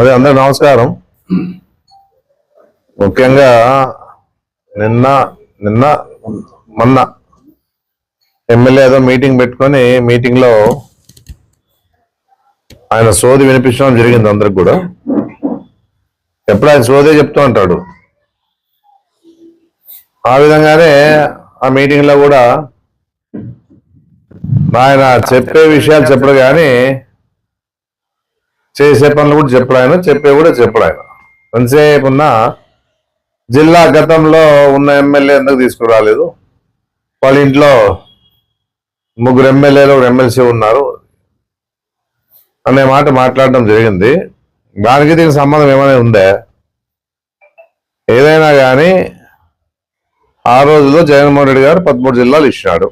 అదే అందరు నమస్కారం. ముఖ్యంగా నిన్న నిన్న మొన్న ఎమ్మెల్యే ఏదో మీటింగ్ పెట్టుకొని మీటింగ్లో ఆయన సోది వినిపించడం జరిగింది అందరికి కూడా. ఎప్పుడు ఆయన సోదే చెప్తూ ఉంటాడు. ఆ విధంగానే ఆ మీటింగ్లో కూడా ఆయన చెప్పే విషయాలు చెప్పడు కానీ చేసే పనులు కూడా చెప్పడు ఆయన చెప్పే కూడా చెప్పడు ఆయన ఎంతసేపు జిల్లా గతంలో ఉన్న ఎమ్మెల్యే ఎందుకు తీసుకురాలేదు? వాళ్ళ ఇంట్లో ముగ్గురు ఎమ్మెల్యేలు ఒక ఎమ్మెల్సీ ఉన్నారు. అనే మాట మాట్లాడడం జరిగింది. దానికి దీనికి సంబంధం ఏమైనా ఉందే? ఏదైనా కానీ ఆ రోజుల్లో జగన్మోహన్ రెడ్డి గారు పదమూడు జిల్లాలు ఇచ్చినాడు.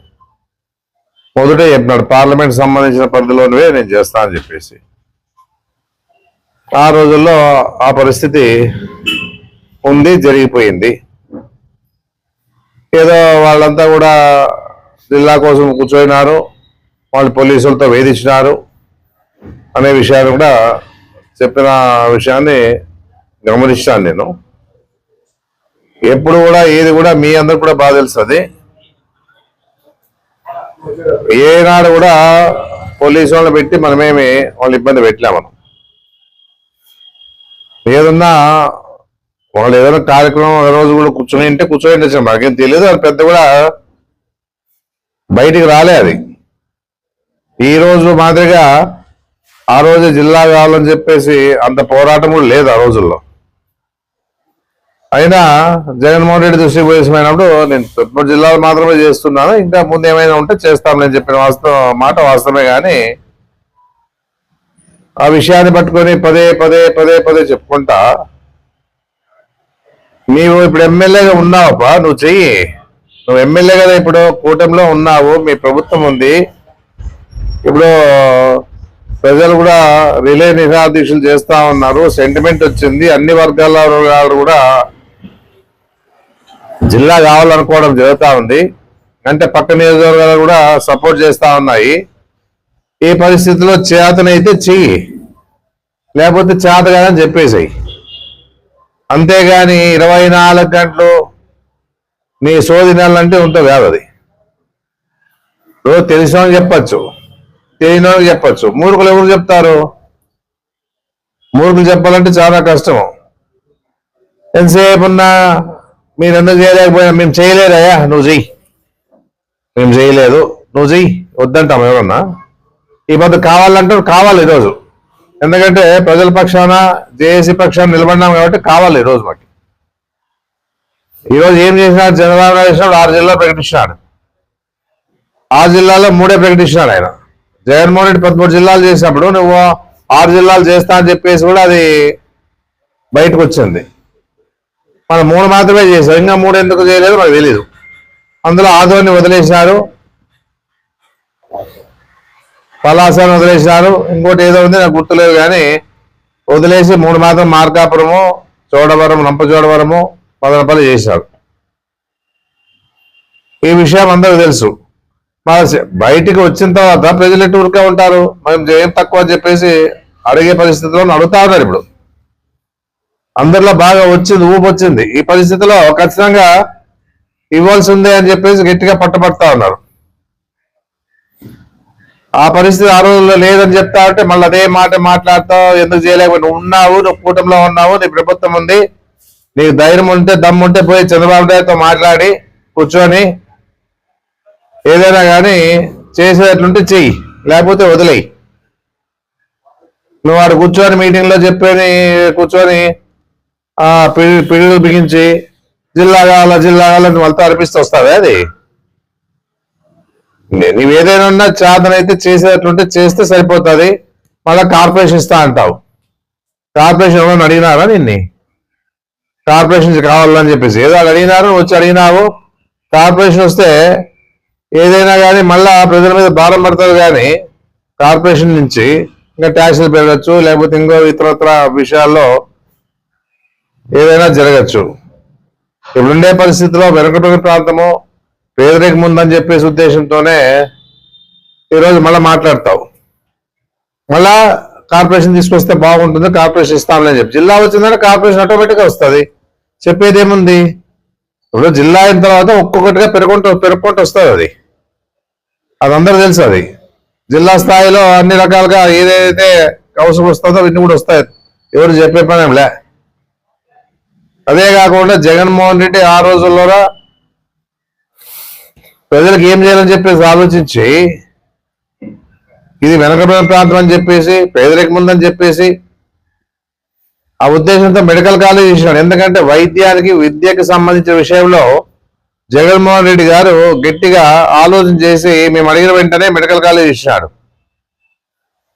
మొదటే చెప్పినాడు పార్లమెంట్ సంబంధించిన పరిధిలోనివే నేను చేస్తా అని చెప్పేసి. ఆ రోజుల్లో ఆ పరిస్థితి ఉంది జరిగిపోయింది. ఏదో వాళ్ళంతా కూడా జిల్లా కోసం కూర్చోయినారు వాళ్ళు పోలీసులతో వేధించినారు అనే విషయాన్ని కూడా చెప్పిన విషయాన్ని గమనించాను నేను. ఎప్పుడు కూడా ఏది కూడా మీ అందరు కూడా బాగా తెలుస్తుంది. ఏనాడు కూడా పోలీసు వాళ్ళని పెట్టి మనమేమి వాళ్ళు ఇబ్బంది పెట్టలే మనం. ఏదన్నా వాళ్ళు ఏదైనా కార్యక్రమం ఒక రోజు కూడా కూర్చొని ఉంటే కూర్చొని ఉండొచ్చు మాకేం తెలియదు అది పెద్ద కూడా బయటికి రాలే అది. ఈ రోజు మాదిరిగా ఆ రోజు జిల్లా కావాలని చెప్పేసి అంత పోరాటం కూడా లేదు ఆ రోజుల్లో. అయినా జగన్మోహన్ రెడ్డి దృష్టికి పోయేసిపోయినప్పుడు నేను తొమ్మిది జిల్లాలో మాత్రమే చేస్తున్నాను ఇంకా ముందు ఏమైనా ఉంటే చేస్తాం నేను చెప్పిన వాస్తవం మాట వాస్తవమే కానీ ఆ విషయాన్ని పట్టుకొని పదే పదే పదే పదే చెప్పుకుంటా. నీవు ఇప్పుడు ఎమ్మెల్యేగా ఉన్నావబ్బా నువ్వు చెయ్యి. నువ్వు ఎమ్మెల్యే కదా ఇప్పుడు కూటమిలో ఉన్నావు మీ ప్రభుత్వం ఉంది. ఇప్పుడు ప్రజలు కూడా రిలే నిరాదీక్షలు చేస్తా ఉన్నారు సెంటిమెంట్ వచ్చింది అన్ని వర్గాల వాళ్ళు కూడా జిల్లా కావాలనుకోవడం జరుగుతూ ఉంది. అంటే పక్క నియోజకవర్గాలు కూడా సపోర్ట్ చేస్తూ ఉన్నాయి. ఈ పరిస్థితిలో చేతనైతే చెయ్యి లేకపోతే చేత కాదని చెప్పేసాయి. అంతేగాని ఇరవై నాలుగు గంటలు నీ సోది నెలంటే ఉంటుంది కాదు అది. రోజు తెలిసిన వాళ్ళకి చెప్పచ్చు తెలియని వాళ్ళకి చెప్పచ్చు. మూర్ఖులు ఎవరు చెప్తారు? మూర్ఖులు చెప్పాలంటే చాలా కష్టం ఎంతసేపు ఉన్నా మీరు ఎందుకు చేయలేకపోయినా మేము చేయలేదయ్యా నువ్వు చెయ్యి. మేము చేయలేదు నువ్వు చెయ్యి. వద్దంటాం ఎవరన్నా? ఈ పొద్దు కావాలంటే కావాలి ఈరోజు ఎందుకంటే ప్రజల పక్షాన జేఏసీ పక్షాన నిలబడినాం కాబట్టి కావాలి ఈరోజు మాకు. ఈరోజు ఏం చేసినాడు చంద్రబాబు నాయుడు చేసినాడు? ఆరు జిల్లాలు ప్రకటించినాడు. ఆ జిల్లాలో మూడే ప్రకటించినాడు ఆయన. జగన్మోహన్ రెడ్డి పదమూడు జిల్లాలు చేసినప్పుడు నువ్వు ఆరు జిల్లాలు చేస్తా అని చెప్పేసి కూడా అది బయటకు వచ్చింది. మనం మూడు మాత్రమే చేశారు ఇంకా మూడు ఎందుకు చేయలేదు మనకు తెలియదు అందులో ఆదోని వదిలేసినారు. పలాసాను వదిలేసినారు. ఇంకోటి ఏదో ఉంది నాకు గుర్తులేదు కానీ వదిలేసి మూడు మాత్రం మార్కాపురము చోడవరం నంపచోడవరము పదనపల్లి చేశారు. ఈ విషయం అందరికి తెలుసు. మన బయటికి వచ్చిన తర్వాత ప్రజలు ఎటు ఊరికే ఉంటారు? మనం ఏం తక్కువ అని చెప్పేసి అడిగే పరిస్థితిలో అడుగుతా ఉన్నారు ఇప్పుడు. అందరిలో బాగా వచ్చింది ఊపు వచ్చింది. ఈ పరిస్థితిలో ఖచ్చితంగా ఇవ్వాల్సి ఉంది అని చెప్పేసి గట్టిగా పట్టుబడతా ఉన్నారు. ఆ పరిస్థితి ఆ రోజుల్లో లేదని చెప్తా ఉంటే మళ్ళీ అదే మాట మాట్లాడతావు ఎందుకు చేయలేకపోయి నువ్వు ఉన్నావు నువ్వు కూటమిలో ఉన్నావు నీ ప్రభుత్వం ఉంది. నీకు ధైర్యం ఉంటే దమ్ము ఉంటే పోయి చంద్రబాబు నాయుడుతో మాట్లాడి కూర్చొని ఏదైనా కానీ చేసేటట్లుంటే చెయ్యి లేకపోతే వదిలేయి. నువ్వు వాడు కూర్చొని మీటింగ్లో చెప్పని కూర్చొని పిడుగులు బిగించి జిల్లా కావాలా జిల్లా కావాలని వాళ్ళతో అనిపిస్తూ వస్తావే అది? నే- నీవు ఏదైనా ఉన్నా చేతనైతే చేసేటట్లుంటే చేస్తే సరిపోతుంది. మళ్ళా కార్పొరేషన్ ఇస్తా అంటావు. కార్పొరేషన్ ఎవరైనా అడిగినారా నిన్ని? కార్పొరేషన్ కావాలని చెప్పేసి. ఏదో అడిగినారు వచ్చి అడిగినావు. కార్పొరేషన్ వస్తే ఏదైనా కానీ మళ్ళా ప్రజల మీద భారం పడుతుంది కానీ కార్పొరేషన్ నుంచి ఇంకా ట్యాక్సులు పెరగచ్చు లేకపోతే ఇంకో ఇతరత్ర విషయాల్లో ఏదైనా జరగచ్చు. ఇప్పుడుండే పరిస్థితిలో వెనుకబడిన ప్రాంతము పేదరికం ఉందని చెప్పేసి ఉద్దేశంతోనే ఈరోజు మళ్ళీ మాట్లాడతావు. మళ్ళా కార్పొరేషన్ తీసుకొస్తే బాగుంటుంది కార్పొరేషన్ ఇస్తామని చెప్పి. జిల్లా వచ్చిందంటే కార్పొరేషన్ ఆటోమేటిక్గా వస్తుంది. చెప్పేది ఏముంది? ఇప్పుడు జిల్లా అయిన తర్వాత ఒక్కొక్కటిగా పెరుగుంటూ పెరుగుకుంటూ వస్తుంది అది. అది అందరూ తెలుసు అది. జిల్లా స్థాయిలో అన్ని రకాలుగా ఏదైతే అవసరం వస్తుందో అవన్నీ కూడా వస్తాయి. ఎవరు చెప్పే పని లే. అదే కాకుండా జగన్మోహన్ రెడ్డి ఆ రోజుల్లో ప్రజలకు ఏం చేయాలని చెప్పేసి ఆలోచించి ఇది వెనకబడిన ప్రాంతం అని చెప్పేసి పేదరికం ఉందని చెప్పేసి ఆ ఉద్దేశంతో మెడికల్ కాలేజ్ ఇచ్చినాడు ఎందుకంటే వైద్యానికి విద్యకి సంబంధించిన విషయంలో జగన్మోహన్ రెడ్డి గారు గట్టిగా ఆలోచన చేసి మేము అడిగిన వెంటనే మెడికల్ కాలేజ్ ఇచ్చినాడు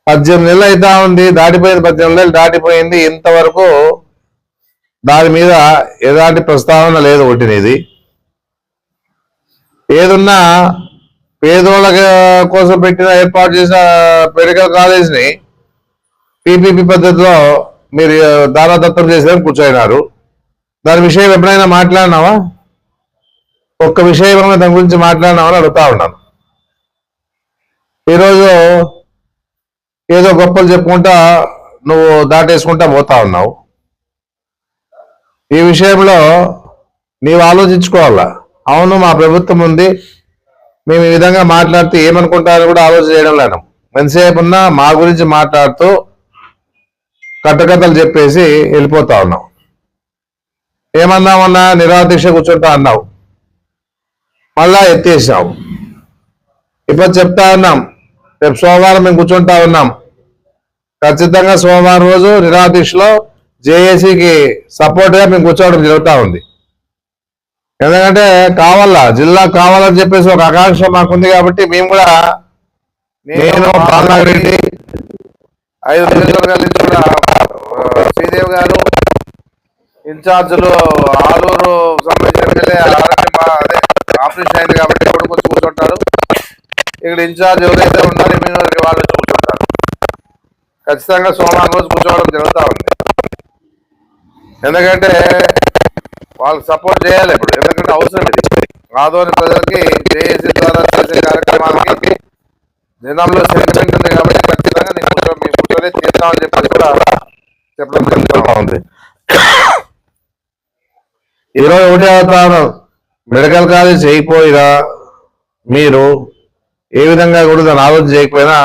పద్దెనిమిది నెలలు అవుతా ఉంది దాటిపోయింది పద్దెనిమిది నెలలు దాటిపోయింది. ఇంతవరకు దాని మీద ఎలాంటి ప్రస్తావన లేదు ఒకటినేది ఏదున్నా పేదోళ్ళ కోసం పెట్టిన ఏర్పాటు చేసిన మెడికల్ కాలేజ్ని పీపీపీ పద్ధతిలో మీరు దారాదత్తం చేసేదని కూర్చోయినారు. దాని విషయం ఎప్పుడైనా మాట్లాడినావా? ఒక్క విషయం ఏమైనా దాని గురించి మాట్లాడినామని అడుగుతా ఉన్నాను. ఈరోజు ఏదో గొప్పలు చెప్పుకుంటా నువ్వు దాటేసుకుంటా పోతా ఉన్నావు. ఈ విషయంలో నీవు ఆలోచించుకోవాలా? అవును మా ప్రభుత్వం ఉంది. మేము ఈ విధంగా మాట్లాడితే ఏమనుకుంటారో కూడా ఆలోచన చేయడం లేదు. ఎంతసేపు ఉన్నా మా గురించి మాట్లాడుతూ కట్టకథలు చెప్పేసి వెళ్ళిపోతా ఉన్నాం. ఏమన్నామన్నా నిరాదీక్ష కూర్చుంటా అన్నావు. మళ్ళా ఎత్తేసావు. ఇప్పుడు చెప్తా ఉన్నాం. రేపు సోమవారం మేము కూర్చుంటా ఉన్నాం. ఖచ్చితంగా సోమవారం రోజు నిరాదీక్షలో జేఏసీకి సపోర్ట్గా మేము కూర్చోవడం జరుగుతూ ఉంది. ఎందుకంటే కావాలా జిల్లా కావాలని చెప్పేసి ఒక ఆకాంక్ష మాకుంది కాబట్టి మేము కూడా నేను బాలనాగిరెడ్డి ఐదు నియోజకవర్గాల నుంచి కూడా శ్రీదేవి గారు ఇన్ఛార్జీలు ఆలూరు సంబంధించిన ఎమ్మెల్యే ఆరోగ్య మా- అదే ఆపరేషన్ అయింది కాబట్టి ఇప్పుడు వచ్చి కూర్చుంటారు. ఇక్కడ ఇన్ఛార్జ్ ఎవరైతే ఉన్నారో ఇమ్యూనిటీ వాళ్ళు వచ్చి కూర్చుంటారు. ఖచ్చితంగా సోమవారం రోజు కూర్చోవడం జరుగుతూ ఉంది. ఎందుకంటే వాళ్ళకి సపోర్ట్ చేయాలి ఇప్పుడు. ఎందుకంటే అవసరం ఇది. ఆదోని ప్రజలకి జేఏసీ ద్వారా చేసే కార్యక్రమాలకి నిజంలో సెంటిమెంట్ ఉంది కాబట్టి ఖచ్చితంగా నేను కూర్చో మీ కూర్చొని తీద్దామని చెప్పేసి కూడా చెప్పడం జరుగుతూ ఉంది ఈరోజు ఒకటే తాను మెడికల్ కాలేజ్ చేయకపోయినా మీరు ఏ విధంగా కూడా దాన్ని ఆలోచన చేయకపోయినా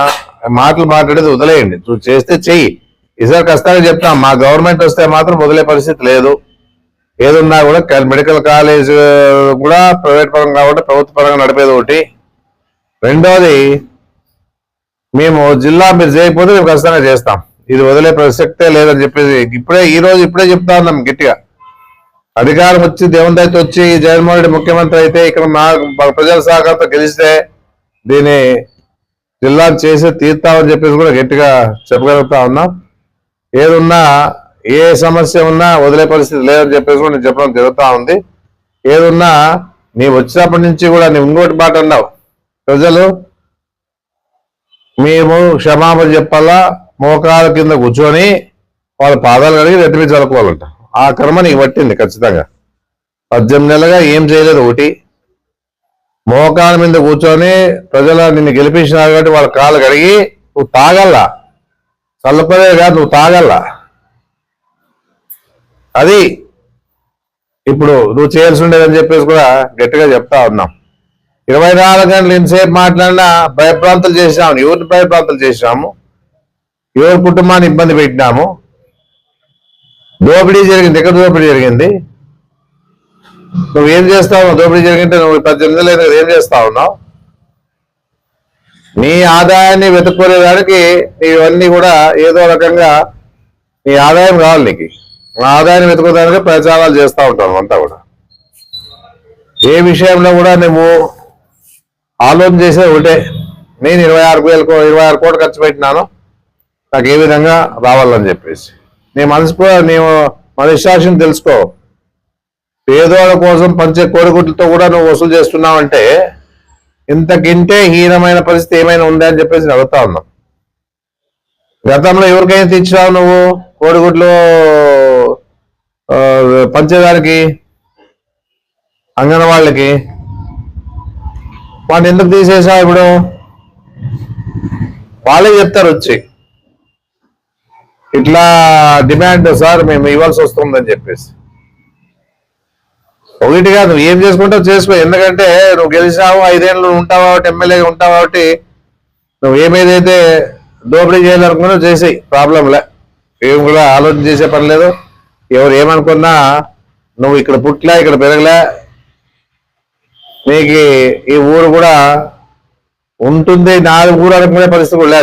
మాటలు మాట్లాడేది వదిలేయండి. నువ్వు చేస్తే చెయ్యి. ఈసారి ఖచ్చితంగా చెప్తాం. మా గవర్నమెంట్ వస్తే మాత్రం వదిలే పరిస్థితి లేదు. ఏదున్నా కూడా మెడికల్ కాలేజ్ కూడా ప్రైవేట్ పరంగా కాబట్టి ప్రభుత్వ పరంగా నడిపేది ఒకటి. రెండోది మేము జిల్లా మీరు చేయకపోతే మేము ఖచ్చితంగా చేస్తాం. ఇది వదిలే ప్రసక్తే లేదని చెప్పేసి ఇప్పుడే ఈ రోజు ఇప్పుడే చెప్తా ఉన్నాం గట్టిగా. అధికారం వచ్చి దేవుని దయతో వచ్చి జగన్మోహన్ రెడ్డి ముఖ్యమంత్రి అయితే ఇక్కడ మా మా ప్రజల సహకారంతో గెలిస్తే దీన్ని జిల్లా చేసి తీర్తామని చెప్పేసి కూడా గట్టిగా చెప్పగలుగుతా ఉన్నాం. ఏదున్నా ఏ సమస్య ఉన్నా వదిలే పరిస్థితి లేదని చెప్పేసి కూడా నేను చెప్పడం జరుగుతూ ఉంది. ఏదున్నా నీ వచ్చినప్పటి నుంచి కూడా నువ్వు ఇంకోటి మాట అన్నావు. ప్రజలు మేము క్షమాపణ చెప్పాలా? మోకాల కింద కూర్చొని వాళ్ళ పాదాలు కడిగి రెట్టిపి చదువుకోవాలంట ఆ కర్మ నీకు పట్టింది ఖచ్చితంగా. పద్దెనిమిది నెలలుగా ఏం చేయలేదు ఒకటి. మోకాల మీద కూర్చొని ప్రజలు నిన్ను గెలిపించినారు కాబట్టి వాళ్ళ కాలు కడిగి నువ్వు తాగల్లా. చల్లపదే కాదు నువ్వు తాగల్లా. అది ఇప్పుడు నువ్వు చేయాల్సి ఉండేదని చెప్పేసి కూడా గట్టిగా చెప్తా ఉన్నాం. ఇరవై నాలుగు గంటలు ఎంతసేపు మాట్లాడినా భయప్రాంతాలు చేసినాము. ఎవరిని భయప్రాంతాలు చేసినాము. ఎవరి కుటుంబాన్ని ఇబ్బంది పెట్టినాము. దోపిడీ జరిగింది. ఎక్కడ దోపిడీ జరిగింది? నువ్వేం చేస్తావు దోపిడీ జరిగింటే నువ్వు పద్దెనిమిది లేదు ఏం చేస్తా ఉన్నావు? నీ ఆదాయాన్ని వెతుక్కునేదానికి ఇవన్నీ కూడా ఏదో రకంగా నీ ఆదాయం కావాలి నీకు. నా ఆదాయాన్ని వెతుకుకోవడానికి ప్రచారాలు చేస్తూ ఉంటాను అంతా కూడా. ఏ విషయంలో కూడా నువ్వు ఆలోచన చేసేది ఒకటే. నేను ఇరవై ఆరు వేలకు ఇరవై ఆరు కోట్లు ఖర్చు పెట్టినాను. నాకు ఏ విధంగా రావాలని చెప్పేసి. నీ మనసు నీవు మనశ్శాసిని తెలుసుకో. పేదోళ్ళ కోసం పంచే కోడిగుడ్లతో కూడా నువ్వు వసూలు చేస్తున్నావంటే ఇంతకింటే హీనమైన పరిస్థితి ఏమైనా ఉందా అని చెప్పేసి నేను అడుగుతా ఉన్నాం. గతంలో ఎవరికైనా తెచ్చినావు నువ్వు కోడిగుడ్లు? పంచేదానికి అంగన్వాళ్ళకి వాడిని ఎందుకు తీసేసా ఇప్పుడు? వాళ్ళే చెప్తారు వచ్చి. ఇట్లా డిమాండ్ సార్ మేము ఇవ్వాల్సి వస్తుందని చెప్పేసి. ఒకటి కాదు నువ్వు ఏం చేసుకుంటావు చేసుకో ఎందుకంటే నువ్వు గెలిచావు ఐదేళ్ళు ఉంటావు కాబట్టి ఎమ్మెల్యేగా ఉంటావు కాబట్టి నువ్వు ఏమేదైతే దోపిడీ చేయాలనుకున్నావు చేసేయి ప్రాబ్లంలే ఏం కూడా ఆలోచన చేసే పని లేదు. ఎవరు ఏమనుకున్నా నువ్వు ఇక్కడ పుట్టలే ఇక్కడ పెరగలే. నీకు ఈ ఊరు కూడా ఉంటుంది నాది ఊరు అనుకునే పరిస్థితి కూడా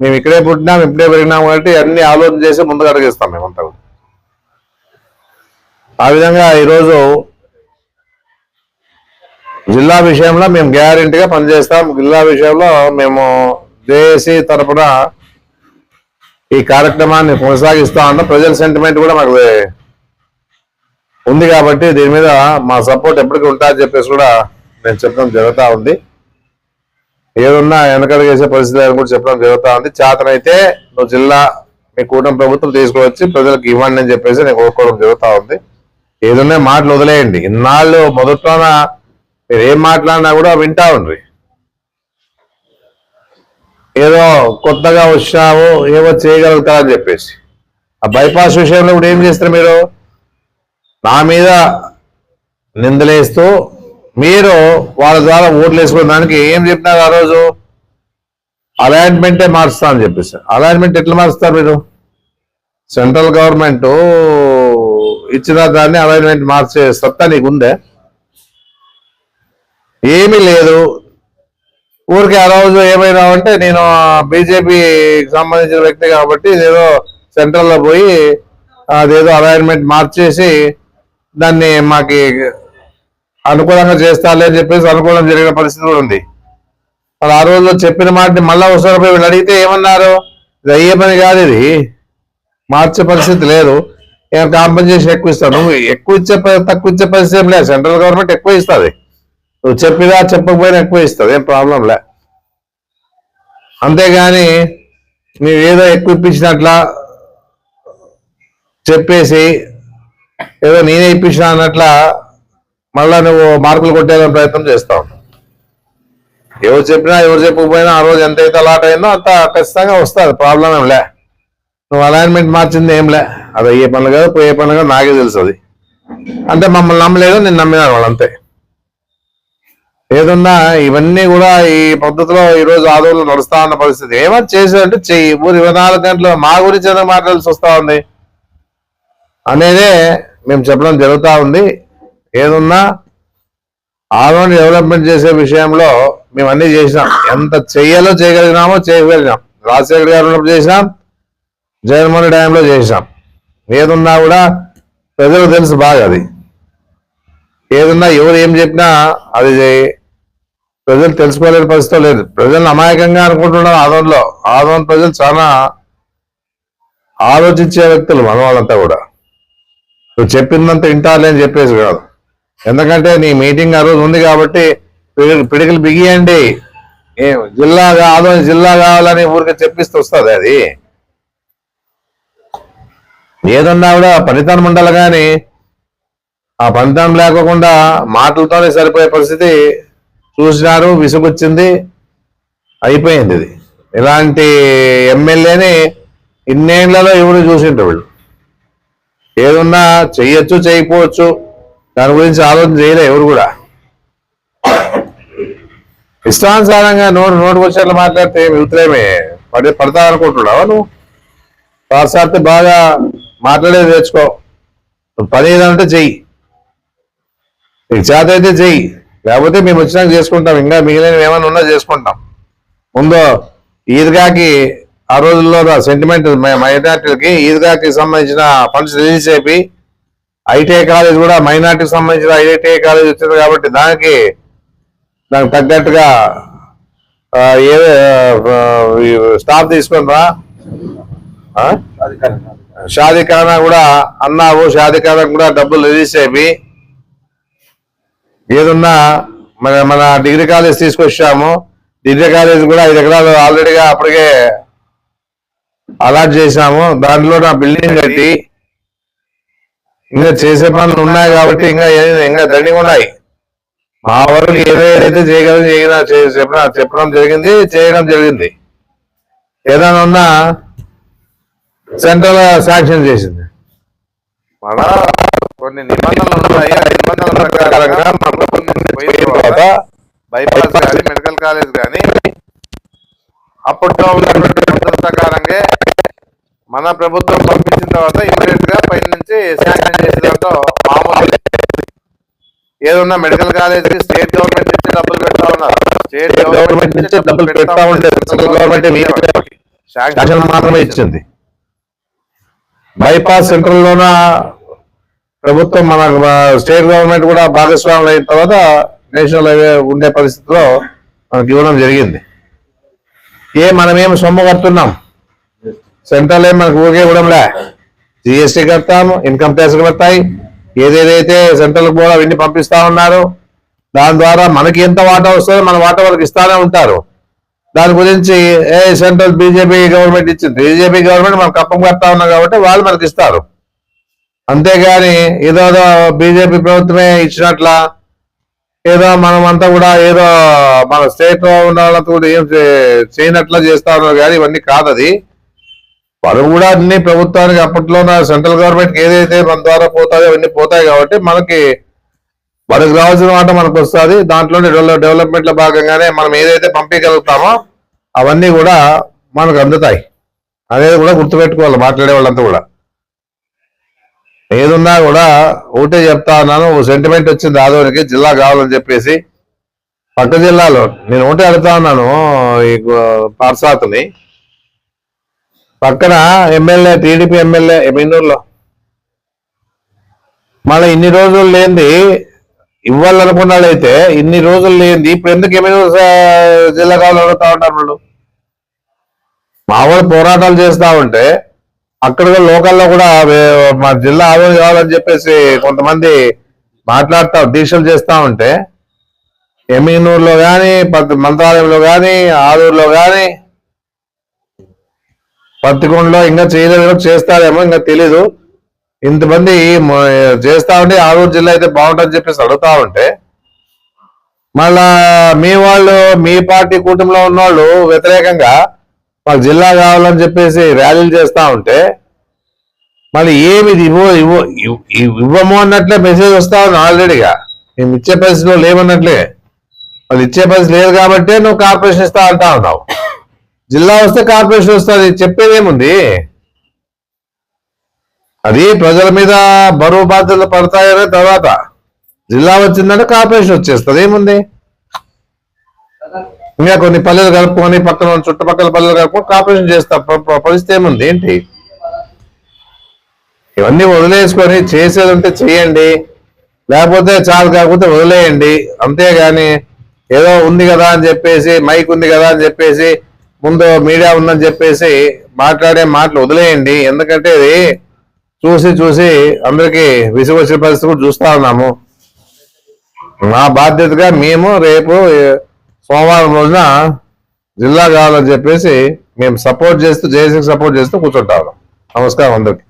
మేము ఇక్కడే పుట్టినాం ఇప్పుడే పెరిగినాం కాబట్టి అన్ని ఆలోచన చేసి ముందుకు అడిగిస్తాం మేమంతా ఆ విధంగా ఈరోజు జిల్లా విషయంలో మేము గ్యారెంటీగా పనిచేస్తాం. జిల్లా విషయంలో మేము జేఏసీ తరపున ఈ కార్యక్రమాన్ని కొనసాగిస్తా ఉంటాం ప్రజల సెంటిమెంట్ కూడా మాకు ఉంది కాబట్టి దీని మీద మా సపోర్ట్ ఎప్పటికీ ఉంటుందని చెప్పేసి కూడా నేను చెప్పడం జరుగుతూ ఉంది. ఏదున్నా వెనకడుగు పరిస్థితి లేదని కూడా చెప్పడం జరుగుతూ ఉంది. చేతనైతే నువ్వు జిల్లా మీ కూటమి ప్రభుత్వం తీసుకువచ్చి ప్రజలకు ఇవ్వండి అని చెప్పేసి నేను కోరుకోవడం జరుగుతూ ఉంది. ఏదన్నా మాటలు వదిలేయండి. ఇన్నాళ్ళు మొదట్లోన మీరు ఏం మాట్లాడినా కూడా వింటా ఉండ్రి. ఏదో కొత్తగా వచ్చావు ఏవో చేయగలుగుతా అని చెప్పేసి. ఆ బైపాస్ విషయంలో ఇప్పుడు ఏం చేస్తారు మీరు? నా మీద నిందలేస్తూ మీరు వాళ్ళ ద్వారా ఓట్లు వేసుకున్న దానికి ఏం చెప్పినారు ఆ రోజు? అలాట్మెంటే మారుస్తా అని చెప్పేసి. అలాట్మెంట్ ఎట్లా మారుస్తారు మీరు? సెంట్రల్ గవర్నమెంట్ ఇచ్చిన దాన్ని అలైన్మెంట్ మార్చే సత్తా నీకుందే. ఏమీ లేదు. ఊరికి ఆ రోజు ఏమైనా అంటే నేను బీజేపీకి సంబంధించిన వ్యక్తి కాబట్టి ఏదో సెంట్రల్లో పోయి అదేదో అలైన్మెంట్ మార్చేసి దాన్ని మాకి అనుకూలంగా చేస్తాలే అని చెప్పేసి అనుకూలం జరిగిన పరిస్థితి కూడా ఉంది. మరి ఆ రోజులో చెప్పిన మాటని మళ్ళా ఒకసారి పోయి వీళ్ళు అడిగితే ఏమన్నారు? ఇది అయ్యే పని కాదు ఇది. మార్చే పరిస్థితి లేదు. ఏం కాంపెన్సేషన్ ఎక్కువ ఇస్తాను. ఎక్కువ ఇచ్చే ప- తక్కువ ఇచ్చే పరిస్థితి ఏం లేదు. సెంట్రల్ గవర్నమెంట్ ఎక్కువ ఇస్తుంది. నువ్వు చెప్పినా చెప్పకపోయినా ఎక్కువ ఇస్తుంది ఏం ప్రాబ్లం లే. అంతేగాని నువ్వు ఏదో ఎక్కువ ఇప్పించినట్లా చెప్పేసి ఏదో నేనే ఇప్పించిన అన్నట్లా మళ్ళా నువ్వు మార్కులు కొట్టేయాలని ప్రయత్నం చేస్తావు. ఎవరు చెప్పినా ఎవరు చెప్పకపోయినా ఆ రోజు ఎంత అయితే అలాట్ అయిందో అంత ఖచ్చితంగా వస్తుంది ప్రాబ్లం ఏం లే. నువ్వు అలైన్మెంట్ మార్చింది ఏం లే. అది అయ్యే పనులు కాదు పోయే పనులు కాదు నాకే తెలుసు అది. అంటే మమ్మల్ని నమ్మలేదు నేను నమ్మినాను వాళ్ళు అంతే ఏదన్నా ఇవన్నీ కూడా ఈ పద్ధతిలో ఈ రోజు ఆదోళన నడుస్తా ఉన్న పరిస్థితి. ఏమని చేసేదంటే చెయ్యి. ఊరు ఇరవై నాలుగు గంటలు మా గురించి ఎందుకు మాట్లాడాల్సి వస్తా ఉంది. అనేదే మేము చెప్పడం జరుగుతూ ఉంది. ఏదున్నా ఆదోని డెవలప్మెంట్ చేసే విషయంలో మేము అన్ని చేసినాం. ఎంత చెయ్యాలో చేయగలిగినామో చేయగలిగినాం. రాజశేఖర్ గారు ఉన్నప్పుడు చేసినాం. జగన్మోహన్ డ్యాంలో చేసినాం. ఏదున్నా కూడా ప్రజలకు తెలుసు బాగా అది. ఏదున్నా ఎవరు ఏం చెప్పినా అది ప్రజలు తెలుసుకోలేని పరిస్థితి లేదు. ప్రజలను అమాయకంగా అనుకుంటున్నారు ఆదోన్లో. ఆదోన్ ప్రజలు చాలా ఆలోచించే వ్యక్తులు మన వాళ్ళంతా కూడా. నువ్వు చెప్పిందంత వింటాలి అని చెప్పేసి కాదు. ఎందుకంటే నీ మీటింగ్ ఆ రోజు ఉంది కాబట్టి పిడికలు బిగియండి. ఏం జిల్లా కాదు జిల్లా కావాలని ఊరికి చెప్పిస్తూ వస్తుంది అది. ఏదన్నా కూడా పనితనం ఉండాలి కానీ ఆ పనితనం లేకోకుండా మాటలతోనే సరిపోయే పరిస్థితి చూసినారు విసుగొచ్చింది అయిపోయింది ఇది. ఇలాంటి ఎమ్మెల్యేని ఇన్నేళ్ళలో ఎవరు చూసింటారు వీళ్ళు? ఏదున్నా చెయ్యొచ్చు చేయకపోవచ్చు దాని గురించి ఆలోచన చేయలే ఎవరు కూడా. ఇష్టానుసారంగా నోటు నోటు వచ్చేట్లు మాట్లాడితే మిగుతులేమే పడి పడతా అనుకుంటున్నావా నువ్వు? పాసార్తే బాగా మాట్లాడేది నేర్చుకో. నువ్వు పని ఏదంటే చెయ్యి. నీకు చేత అయితే చెయ్యి. లేకపోతే మేము వచ్చినాక చేసుకుంటాం. ఇంకా మిగిలిన ఏమైనా ఉన్నా చేసుకుంటాం. ముందు ఈద్గాకి ఆ రోజుల్లో సెంటిమెంట్ మైనార్టీలకి ఈద్గాకి సంబంధించిన ఫండ్స్ రిలీజ్ చేపి ఐటీఐ కాలేజ్ కూడా మైనార్టీకి సంబంధించిన ఐటీఐ కాలేజ్ వచ్చింది కాబట్టి దానికి దానికి తగ్గట్టుగా ఏ స్టాఫ్ తీసుకొని రా. ఆ? షాదీఖానా కూడా అన్నావు షాదీఖానా కూడా డబ్బులు రిలీజ్ చేపి ఏదున్నా మన మన డిగ్రీ కాలేజ్ తీసుకొచ్చాము. డిగ్రీ కాలేజ్ కూడా ఐదు ఎకరాలు ఆల్రెడీగా అప్పటికే అలాట్ చేశాము. దాంట్లో నా బిల్డింగ్ కట్టి ఇంకా చేసే పనులు ఉన్నాయి కాబట్టి ఇంకా ఇంకా దండిగా ఉన్నాయి. మా వరకు ఏదైతే చేయగలం చేయగల చెప్పడం చెప్పడం జరిగింది చేయడం జరిగింది. ఏదైనా ఉన్నా సెంట్రల్ శాంక్షన్ చేసింది. మన కొన్ని నిబంధనలు ఉన్నాయి నిబంధనల ప్రకారంగా మన ప్రభుత్వం పోయిన తర్వాత బైపాస్ కానీ మెడికల్ కాలేజ్ కానీ అప్పట్లో ఉన్నటువంటి ప్రకారంగా మన ప్రభుత్వం పంపించిన తర్వాత ఇమీడియట్గా పైన నుంచి శాంక్షన్ చేసేదాంతో మామూలు ఏదన్నా మెడికల్ కాలేజ్కి స్టేట్ గవర్నమెంట్ నుంచి డబ్బులు పెడతా ఉన్నారు. స్టేట్ గవర్నమెంట్ నుంచి డబ్బులు పెడతా గవర్నమెంట్ శాంక్షన్ మాత్రమే ఇచ్చింది. బైపాస్ సెంట్రల్ లోన ప్రభుత్వం మన స్టేట్ గవర్నమెంట్ కూడా భాగస్వాములు అయిన తర్వాత నేషనల్ హైవే ఉండే పరిస్థితిలో మనకి ఇవ్వడం జరిగింది. ఏ మనమేం సొమ్ము కడుతున్నాం? సెంట్రల్ ఏం మనకు ఊరికే ఇవ్వడంలే. జిఎస్టీ కడతాము ఇన్కమ్ ట్యాక్స్ కడతాయి. ఏదేదైతే సెంట్రల్ కూడా అవన్నీ పంపిస్తా ఉన్నారు దాని ద్వారా మనకి ఎంత వాటా వస్తుందో మన వాటా వాళ్ళకి ఇస్తానే ఉంటారు. దాని గురించి ఏ సెంట్రల్ బీజేపీ గవర్నమెంట్ ఇచ్చింది. బీజేపీ గవర్నమెంట్ మనకు కప్పం కడతా ఉన్నాం కాబట్టి వాళ్ళు మనకి ఇస్తారు. అంతేగాని ఏదో బీజేపీ ప్రభుత్వమే ఇచ్చినట్ల ఏదో మనమంతా కూడా ఏదో మన స్టేట్లో ఉన్న కూడా ఏం చే- చేయనట్లా చేస్తా ఉన్నారు కానీ ఇవన్నీ కాదు అది వాళ్ళు కూడా అన్ని ప్రభుత్వానికి అప్పట్లో సెంట్రల్ గవర్నమెంట్ ఏదైతే మన ద్వారా పోతాయో అవన్నీ పోతాయి కాబట్టి మనకి మనకు రావాల్సిన మాట మనకు వస్తుంది. దాంట్లోనే డెవలప్మెంట్లో భాగంగానే మనం ఏదైతే పంపించగలుగుతామో అవన్నీ కూడా మనకు అందుతాయి. అనేది కూడా గుర్తుపెట్టుకోవాలి మాట్లాడే వాళ్ళంతా కూడా. ఏదున్నా కూడా ఒకటే చెప్తా ఉన్నాను ఓ సెంటిమెంట్ వచ్చింది ఆదోనికి జిల్లా కావాలని చెప్పేసి. పక్క జిల్లాలో నేను ఒకటే అడుగుతా ఉన్నాను ఈ పార్సాత్ని పక్కన ఎమ్మెల్యే టీడీపీ ఎమ్మెల్యే ఎమ్మెన్నూరులో మళ్ళీ ఇన్ని రోజులు లేనిది ఇవ్వాలనుకున్నాడైతే ఇన్ని రోజులు లేనిది ఇప్పుడు ఎందుకు ఎమ్మెల్యే జిల్లా కావాలని అడుగుతా ఉంటారు వాళ్ళు? మా వాళ్ళు పోరాటాలు చేస్తా ఉంటే అక్కడ కూడా లోకల్లో కూడా మా జిల్లా ఆదరణ కావాలని చెప్పేసి కొంతమంది మాట్లాడుతా దీక్షలు చేస్తూ ఉంటే ఎమీనూరులో కానీ మంత్రాలయంలో కానీ ఆదూరులో కానీ పత్తికొండలో ఇంకా చేయలేదు చేస్తారేమో ఇంకా తెలీదు. ఇంతమంది చేస్తా ఉంటే ఆదూరు జిల్లా అయితే బాగుంటుందని చెప్పేసి అడుగుతా ఉంటే మళ్ళా మీ వాళ్ళు మీ పార్టీ కూటమిలో ఉన్న వాళ్ళు వ్యతిరేకంగా మాకు జిల్లా కావాలని చెప్పేసి ర్యాలీలు చేస్తూ ఉంటే మళ్ళీ ఏమి ఇది ఇవ్వ ఇవ్వ ఇవ్- ఇవ్వము అన్నట్లే మెసేజ్ వస్తా ఉంది ఆల్రెడీగా. మేము ఇచ్చే పరిస్థితిలో లేవన్నట్లే. వాళ్ళు ఇచ్చే పరిస్థితి లేదు కాబట్టే నువ్వు కార్పొరేషన్ ఇస్తా అంటా ఉన్నావు. జిల్లా వస్తే కార్పొరేషన్ వస్తుంది. చెప్పేదేముంది అది ప్రజల మీద బరువు బాధ్యతలు పడతాయనే తర్వాత. జిల్లా వచ్చిందంటే కార్పొరేషన్ వచ్చేస్తుంది. ఏముంది? ఇంకా కొన్ని పల్లెలు కలుపుకొని పక్కన చుట్టుపక్కల పల్లెలు కలుపుకొని కాపరేషన్ చేస్తా. పరిస్థితి ఏముంది? ఏంటి? ఇవన్నీ వదిలేసుకొని చేసేది ఉంటే చేయండి. లేకపోతే చాలు కాకపోతే వదిలేయండి. అంతేగాని ఏదో ఉంది కదా అని చెప్పేసి మైక్ ఉంది కదా అని చెప్పేసి ముందు మీడియా ఉందని చెప్పేసి మాట్లాడే మాటలు వదిలేయండి. ఎందుకంటే ఇది చూసి చూసి అందరికీ విసుగు వచ్చిన పరిస్థితి కూడా చూస్తా ఉన్నాము. మా బాధ్యతగా మేము రేపు సోమవారం రోజున జిల్లా కావాలని చెప్పేసి మేము సపోర్ట్ చేస్తూ జేఏసీకి సపోర్ట్ చేస్తూ కూర్చుంటాము నమస్కారం అందరికి.